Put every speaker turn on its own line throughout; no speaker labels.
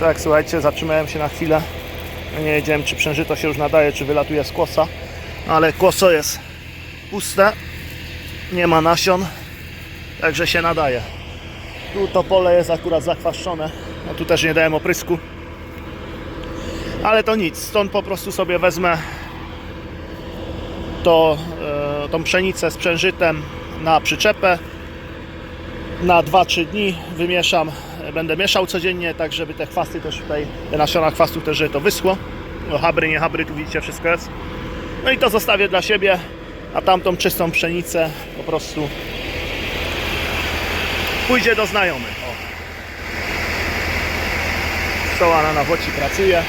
Tak, słuchajcie, zatrzymałem się na chwilę. Nie wiedziałem, czy przężyto się już nadaje, czy wylatuje z kłosa. No, ale kłoso jest puste. Nie ma nasion. Także się nadaje. Tu to pole jest akurat zakwaszczone. No tu też nie dałem oprysku. Ale to nic. Stąd po prostu sobie wezmę to, e, tą pszenicę z przężytem na przyczepę. Na 2-3 dni wymieszam. Będę mieszał codziennie, tak żeby te chwasty też tutaj, te nasiona chwastów też, żeby to wyschło. No, habry, nie habry, tu widzicie wszystko jest. No i to zostawię dla siebie, a tamtą czystą pszenicę po prostu pójdzie do znajomych. O. Stoła na nawoci pracuje.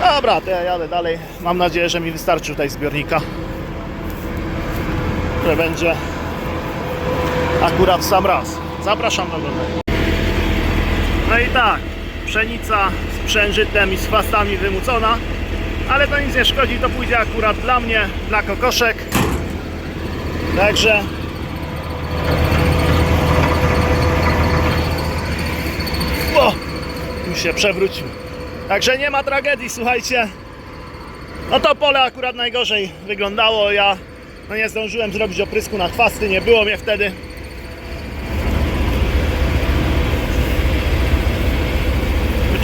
Dobra, to ja jadę dalej. Mam nadzieję, że mi wystarczy tutaj zbiornika. Że będzie akurat w sam raz. Zapraszam do oglądania. No i tak, pszenica z przężytem i z chwastami wymucona, ale to nic nie szkodzi, to pójdzie akurat dla mnie, dla kokoszek. Także O! Już się przewrócił. Także nie ma tragedii, słuchajcie. No to pole akurat najgorzej wyglądało. Ja no nie zdążyłem zrobić oprysku na chwasty, nie było mnie wtedy.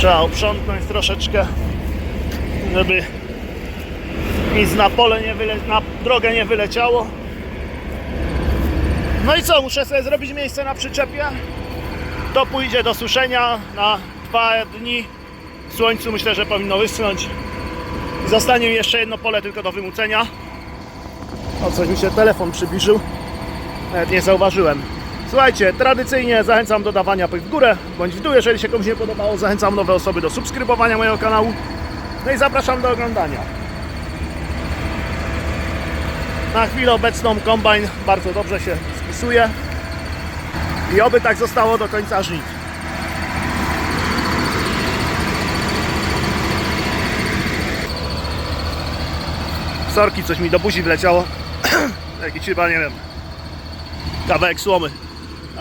Trzeba uprzątnąć troszeczkę, żeby nic na pole nie wyle, na drogę nie wyleciało. No i co, muszę sobie zrobić miejsce na przyczepie. To pójdzie do suszenia na dwa dni. W słońcu myślę, że powinno wyschnąć. Zostanie mi jeszcze jedno pole tylko do wymucenia. O, coś mi się telefon przybliżył. Nawet nie zauważyłem. Słuchajcie, tradycyjnie zachęcam do dawania łapek w górę bądź w dół. Jeżeli się komuś nie podobało, zachęcam nowe osoby do subskrybowania mojego kanału. No i zapraszam do oglądania. Na chwilę obecną kombajn bardzo dobrze się spisuje. I oby tak zostało do końca żniw. Sorki, coś mi do buzi wleciało. Jakiś chyba, nie wiem, kawałek słomy.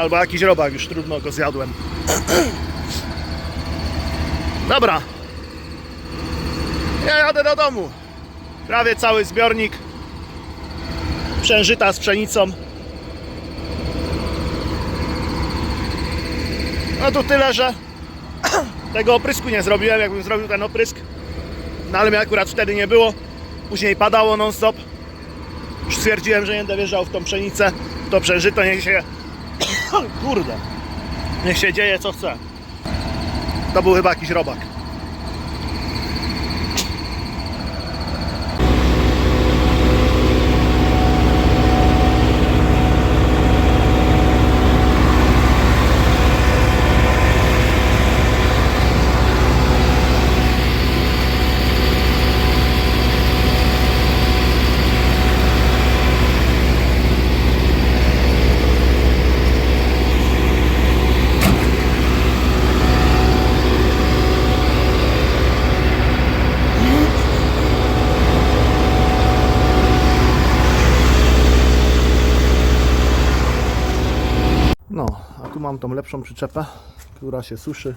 Albo jakiś robak, już trudno go zjadłem. Dobra. Ja jadę do domu. Prawie cały zbiornik. Przężyta z pszenicą. No tu tyle, że tego oprysku nie zrobiłem, jakbym zrobił ten oprysk. No ale mnie akurat wtedy nie było. Później padało non stop. Już stwierdziłem, że nie będę wjeżdżał w tą pszenicę. To przeżyto, niech się... Kurde. Niech się dzieje co chce. To był chyba jakiś robak. No, a tu mam tą lepszą przyczepę, która się suszy,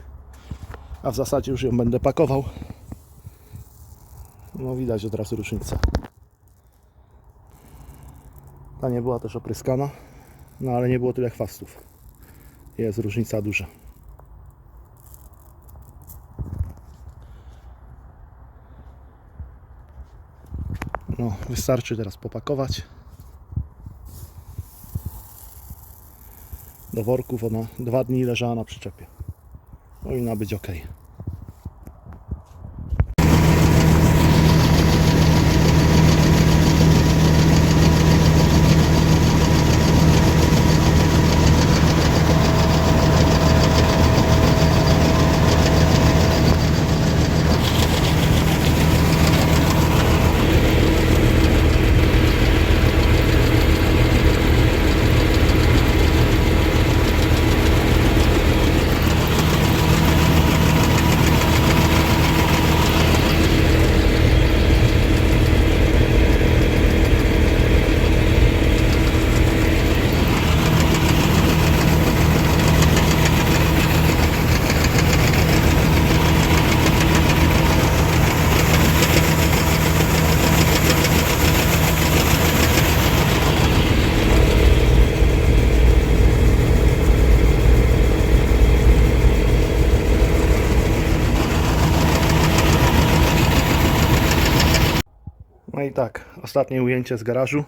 a w zasadzie już ją będę pakował. No widać od razu różnicę. Ta nie była też opryskana, no ale nie było tyle chwastów. Jest różnica duża. No, wystarczy teraz popakować. Do worków. Ona dwa dni leżała na przyczepie. Powinna być ok. Tak, ostatnie ujęcie z garażu.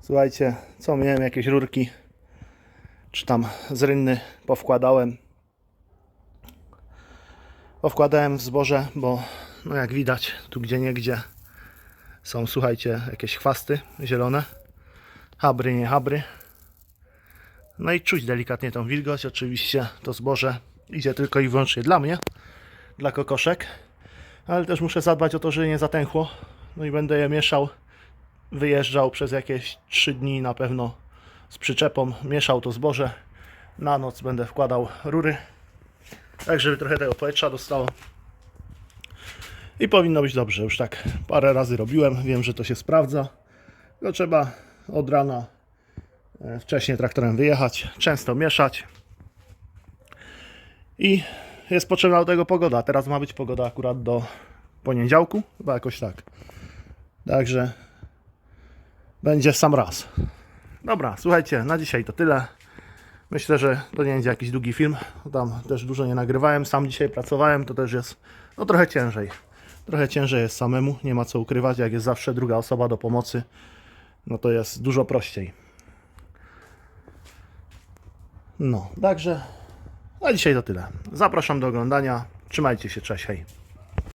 Słuchajcie, co miałem jakieś rurki, czy tam z rynny powkładałem. Powkładałem w zboże, bo no jak widać, tu gdzie niegdzie są, słuchajcie, jakieś chwasty zielone. Habry, nie habry. No i czuć delikatnie tą wilgoć. Oczywiście to zboże idzie tylko i wyłącznie dla mnie, dla kokoszek. Ale też muszę zadbać o to, żeby nie zatęchło. No i będę je mieszał. Wyjeżdżał przez jakieś 3 dni na pewno z przyczepą. Mieszał to zboże. Na noc będę wkładał rury. Tak, żeby trochę tego powietrza dostało. I powinno być dobrze. Już tak parę razy robiłem. Wiem, że to się sprawdza. No trzeba od rana e, wcześniej traktorem wyjechać, często mieszać. I jest potrzebna do tego pogoda. Teraz ma być pogoda akurat do poniedziałku, chyba jakoś tak. Także będzie sam raz. Dobra, słuchajcie, na dzisiaj to tyle. Myślę, że to nie będzie jakiś długi film. Tam też dużo nie nagrywałem. Sam dzisiaj pracowałem, to też jest no trochę ciężej. Trochę ciężej jest samemu, nie ma co ukrywać. Jak jest zawsze druga osoba do pomocy, no to jest dużo prościej. No, także na dzisiaj to tyle. Zapraszam do oglądania. Trzymajcie się, cześć, hej.